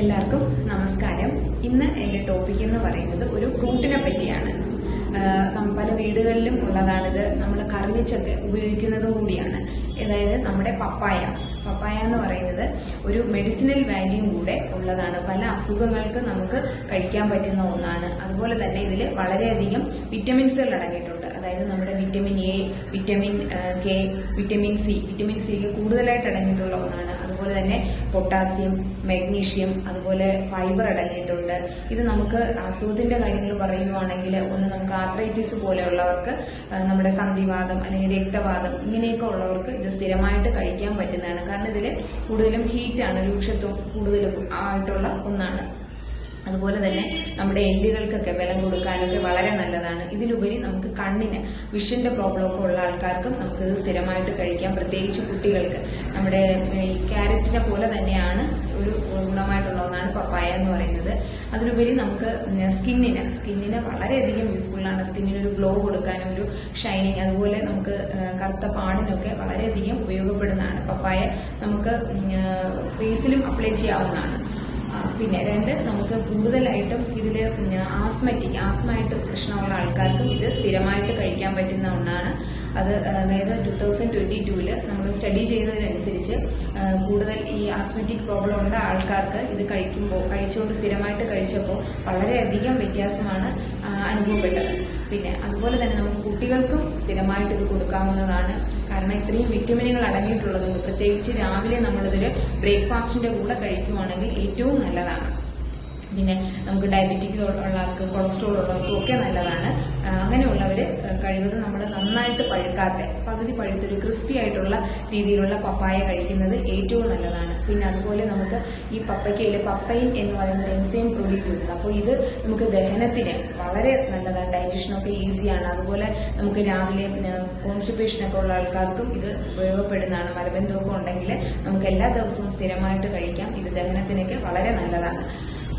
എല്ലാവർക്കും നമസ്കാരം. ഇന്ന് എന്റെ ടോപ്പിക് എന്ന് പറയുന്നത് ഒരു ഫ്രൂട്ടിനെ പറ്റിയാണ്. പല വീടുകളിലും ഉള്ളതാണിത്. നമ്മൾ കറിവെച്ചൊക്കെ ഉപയോഗിക്കുന്നതും കൂടിയാണ്. അതായത് നമ്മുടെ പപ്പായ. പപ്പായ എന്ന് പറയുന്നത് ഒരു മെഡിസിനൽ വാല്യൂ കൂടെ ഉള്ളതാണ്. പല അസുഖങ്ങൾക്ക് നമുക്ക് കഴിക്കാൻ പറ്റുന്ന ഒന്നാണ്. അതുപോലെ തന്നെ ഇതിൽ വളരെയധികം വിറ്റമിൻസുകൾ അടങ്ങിയിട്ടുണ്ട്. അതായത് നമ്മുടെ vitamin A vitamin K vitamin C vitamin C കൂടുതലായിട്ട് അടങ്ങിയിട്ടുള്ള ഒന്നാണ്. അതുപോലെ തന്നെ പൊട്ടാസ്യം മാഗ്നീഷ്യം അതുപോലെ ഫൈബർ അടങ്ങിയിട്ടുണ്ട്. ഇത് നമുക്ക് അസുഖത്തിന്റെ കാര്യങ്ങൾ പറയുവാണെങ്കിൽ ഒന്ന് നമുക്ക് ആർത്രൈറ്റിസ് പോലെയുള്ളവർക്ക് നമ്മുടെ സന്ധിവാദം അല്ലെങ്കിൽ രക്തവാദം ഇങ്ങനെയൊക്കെ ഉള്ളവർക്ക് ഇത് സ്ഥിരമായിട്ട് കഴിക്കാൻ പറ്റുന്നതാണ്. കാരണം ഇതിൽ കൂടുതലും ഹീറ്റാണ് രൂക്ഷത്വം കൂടുതൽ ആയിട്ടുള്ള ഒന്നാണ്. അതുപോലെ തന്നെ നമ്മുടെ എല്ലുകൾക്കൊക്കെ ബലം കൊടുക്കാനൊക്കെ വളരെ നല്ലതാണ്. ഇതിലുപരി നമുക്ക് കണ്ണിന് വിഷിന്റെ പ്രോബ്ലം ഒക്കെ ഉള്ള ആൾക്കാർക്കും നമുക്ക് ഇത് സ്ഥിരമായിട്ട് കഴിക്കാം. പ്രത്യേകിച്ച് കുട്ടികൾക്ക്. നമ്മുടെ ഈ ക്യാരറ്റിനെ പോലെ തന്നെയാണ് ഒരു ഗുണമായിട്ടുള്ള ഒന്നാണ് പപ്പായ എന്ന് പറയുന്നത്. അതിലുപരി നമുക്ക് സ്കിന്നിന് സ്കിന്നിന് വളരെയധികം ആണ്. സ്കിന്നിന് ഒരു ഗ്ലോ കൊടുക്കാനും ഒരു ഷൈനിങ് അതുപോലെ നമുക്ക് കറുത്ത പാടിനൊക്കെ വളരെയധികം ഉപയോഗപ്പെടുന്നതാണ്. പപ്പായ നമുക്ക് ഫേസിലും അപ്ലൈ ചെയ്യാവുന്നതാണ്. പിന്നെ രണ്ട് നമുക്ക് കൂടുതലായിട്ടും ഇതിൽ ആസ്മറ്റിക് ആസ്മയായിട്ട് പ്രശ്നമുള്ള ആൾക്കാർക്കും ഇത് സ്ഥിരമായിട്ട് കഴിക്കാൻ പറ്റുന്ന ഒന്നാണ്. അത് അതായത് ടു തൗസൻഡ് ട്വന്റി ടുവിൽ നമ്മൾ സ്റ്റഡി ചെയ്തതിനനുസരിച്ച് കൂടുതൽ ഈ ആസ്മെറ്റിക് പ്രോബ്ലം ഉള്ള ആൾക്കാർക്ക് ഇത് കഴിക്കുമ്പോൾ കഴിച്ചുകൊണ്ട് സ്ഥിരമായിട്ട് കഴിച്ചപ്പോൾ വളരെയധികം വ്യത്യാസമാണ് അനുഭവപ്പെട്ടത്. പിന്നെ അതുപോലെ തന്നെ നമുക്ക് കുട്ടികൾക്കും സ്ഥിരമായിട്ട് ഇത് കൊടുക്കാവുന്നതാണ്. കാരണം ഇത്രയും വിറ്റമിനുകൾ അടങ്ങിയിട്ടുള്ളതുകൊണ്ട് പ്രത്യേകിച്ച് രാവിലെ നമ്മളിതൊരു ബ്രേക്ക്ഫാസ്റ്റിന്റെ കൂടെ കഴിക്കുവാണെങ്കിൽ ഏറ്റവും നല്ലതാണ്. പിന്നെ നമുക്ക് ഡയബറ്റിക് ഉള്ളവർക്ക് കൊളസ്ട്രോൾ ഉള്ളവർക്കും ഒക്കെ നല്ലതാണ്. അങ്ങനെയുള്ളവർ കഴിവതും നമ്മൾ നന്നായിട്ട് പഴുക്കാത്ത പകുതി പഴുത്തൊരു ക്രിസ്പി ആയിട്ടുള്ള രീതിയിലുള്ള പപ്പായ കഴിക്കുന്നത് ഏറ്റവും നല്ലതാണ്. പിന്നെ അതുപോലെ നമുക്ക് ഈ പപ്പയ്ക്കയിൽ പപ്പയിൻ എന്ന് പറയുന്ന ഒരു എൻസൈം പ്രൊഡ്യൂസ് ചെയ്യുന്നത്. അപ്പോൾ ഇത് നമുക്ക് ദഹനത്തിന് വളരെ നല്ലതാണ്. ഡൈജഷനൊക്കെ ഈസിയാണ് അതുപോലെ നമുക്ക് രാവിലെ കോൺസ്റ്റിപ്പേഷനൊക്കെ ഉള്ള ആൾക്കാർക്കും ഇത് ഉപയോഗപ്പെടുന്നതാണ്. മലബന്ധമൊക്കെ ഉണ്ടെങ്കിൽ നമുക്ക് എല്ലാ ദിവസവും സ്ഥിരമായിട്ട് കഴിക്കാം. ഇത് ദഹനത്തിനൊക്കെ വളരെ നല്ലതാണ്.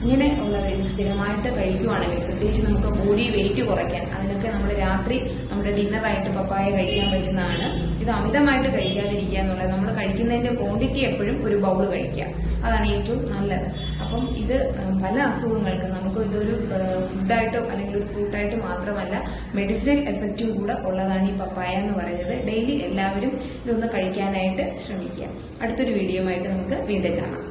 ഇങ്ങനെ ഉള്ള രീതി സ്ഥിരമായിട്ട് കഴിക്കുവാണെങ്കിൽ പ്രത്യേകിച്ച് നമുക്ക് ബോഡി വെയിറ്റ് കുറയ്ക്കാൻ അതിനൊക്കെ നമ്മൾ രാത്രി നമ്മുടെ ഡിന്നറായിട്ട് പപ്പായ കഴിക്കാൻ പറ്റുന്നതാണ്. ഇത് അമിതമായിട്ട് കഴിക്കാതിരിക്കുക എന്നുള്ളത് നമ്മൾ കഴിക്കുന്നതിന്റെ ക്വാണ്ടിറ്റി എപ്പോഴും ഒരു ബൗൾ കഴിക്കുക. അതാണ് ഏറ്റവും നല്ലത്. അപ്പം ഇത് പല അസുഖങ്ങൾക്കും നമുക്ക് ഇതൊരു ഫുഡായിട്ടോ അല്ലെങ്കിൽ ഒരു ഫ്രൂട്ടായിട്ട് മാത്രമല്ല മെഡിസിനൽ എഫക്റ്റും കൂടെ ഉള്ളതാണ് ഈ പപ്പായ എന്ന് പറയുന്നത്. ഡെയിലി എല്ലാവരും ഇതൊന്ന് കഴിക്കാനായിട്ട് ശ്രമിക്കുക. അടുത്തൊരു വീഡിയോ ആയിട്ട് നമുക്ക് വീണ്ടും കാണാം.